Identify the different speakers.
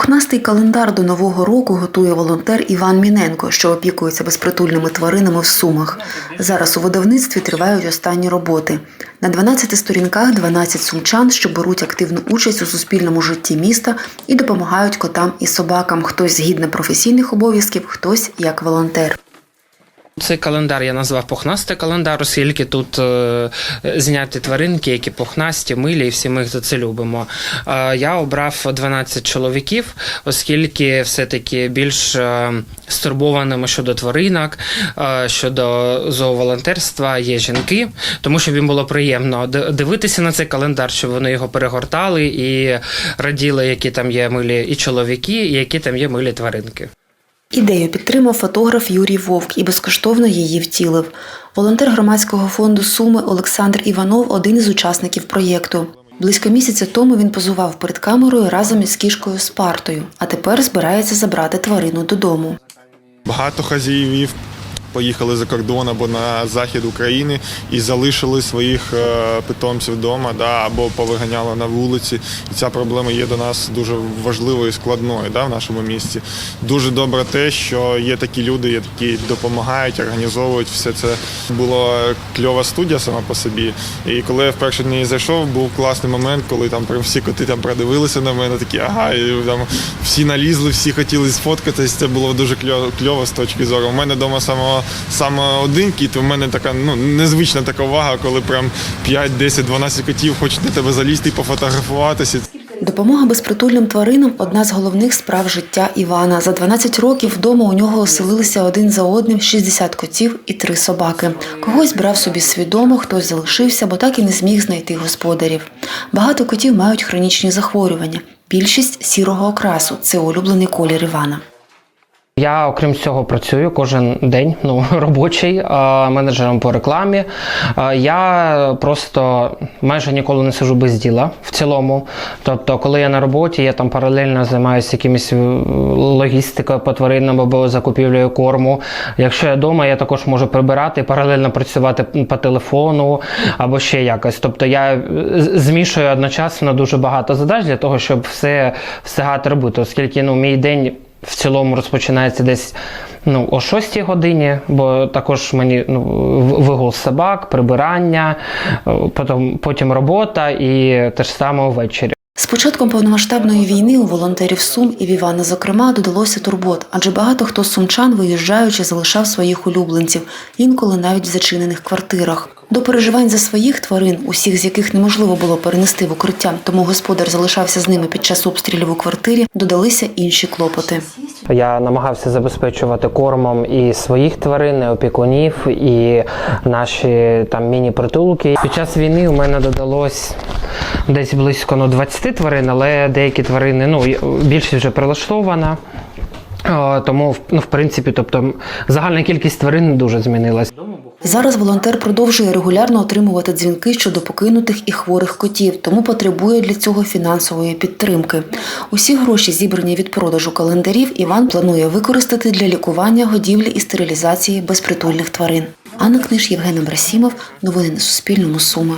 Speaker 1: Пухнастий календар до нового року готує волонтер Іван Міненко, що опікується безпритульними тваринами в Сумах. Зараз у видавництві тривають останні роботи. На 12 сторінках 12 сумчан, що беруть активну участь у суспільному житті міста і допомагають котам і собакам. Хтось згідно професійних обов'язків, хтось як волонтер.
Speaker 2: Цей календар я назвав пухнастий календар, оскільки тут е, зняті тваринки, які пухнасті, милі, і всі ми їх за це любимо. Е, я обрав 12 чоловіків, оскільки все-таки більш е, стурбованими щодо тваринок, е, щодо зооволонтерства є жінки, тому що їм було приємно дивитися на цей календар, щоб вони його перегортали і раділи, які там є милі і чоловіки, і які там є милі тваринки.
Speaker 1: Ідею підтримав фотограф Юрій Вовк і безкоштовно її втілив. Волонтер громадського фонду Суми Олександр Іванов один із учасників проєкту. Близько місяця тому він позував перед камерою разом із кішкою Спартою, а тепер збирається забрати тварину додому.
Speaker 3: Багато хазяївів поїхали за кордон або на захід України і залишили своїх е, питомців вдома, да, або повиганяли на вулиці. І ця проблема є до нас дуже важливою і складною да, в нашому місті. Дуже добре те, що є такі люди, які допомагають, організовують все це. Була кльова студія сама по собі. І коли я вперше неї зайшов, був класний момент, коли там всі коти там продивилися на мене, такі ага, і там всі налізли, всі хотіли сфоткатись. Це було дуже кльово з точки зору. У мене вдома самого саме один кіт, у мене така ну незвична така увага, коли прям 5, 10, 12 котів хочуть на тебе залізти і пофотографуватися.
Speaker 1: Допомога безпритульним тваринам одна з головних справ життя Івана. За 12 років вдома у нього оселилися один за одним 60 котів і три собаки. Когось брав собі свідомо, хтось залишився, бо так і не зміг знайти господарів. Багато котів мають хронічні захворювання. Більшість сірого окрасу це улюблений колір Івана.
Speaker 2: Я, окрім цього, працюю кожен день, ну робочий менеджером по рекламі. Я просто майже ніколи не сижу без діла в цілому. Тобто, коли я на роботі, я там паралельно займаюся якимось е, логістикою по тваринам або закупівлею корму. Якщо я вдома, я також можу прибирати, паралельно працювати по телефону або ще якось. Тобто я е, змішую одночасно дуже багато задач для того, щоб все встигати робити, оскільки ну, мій день в цілому розпочинається десь ну, о 6 годині, бо також мені ну, вигул собак, прибирання, е, потім, потім робота і те ж саме ввечері.
Speaker 1: З початком повномасштабної війни у волонтерів Сум і в Івана, зокрема, додалося турбот, адже багато хто з сумчан, виїжджаючи, залишав своїх улюбленців, інколи навіть в зачинених квартирах. До переживань за своїх тварин, усіх з яких неможливо було перенести в укриття, тому господар залишався з ними під час обстрілів у квартирі, додалися інші клопоти.
Speaker 2: Я намагався забезпечувати кормом і своїх тварин, і опікунів, і наші там міні-притулки. Під час війни у мене додалось десь близько ну, 20 тварин, але деякі тварини, ну, більшість вже прилаштована. Тому, ну, в принципі, тобто загальна кількість тварин дуже змінилась.
Speaker 1: Зараз волонтер продовжує регулярно отримувати дзвінки щодо покинутих і хворих котів, тому потребує для цього фінансової підтримки. Усі гроші, зібрані від продажу календарів, Іван планує використати для лікування, годівлі і стерилізації безпритульних тварин. Анна Книж, Євген Абрасімов. Новини на Суспільному. Суми.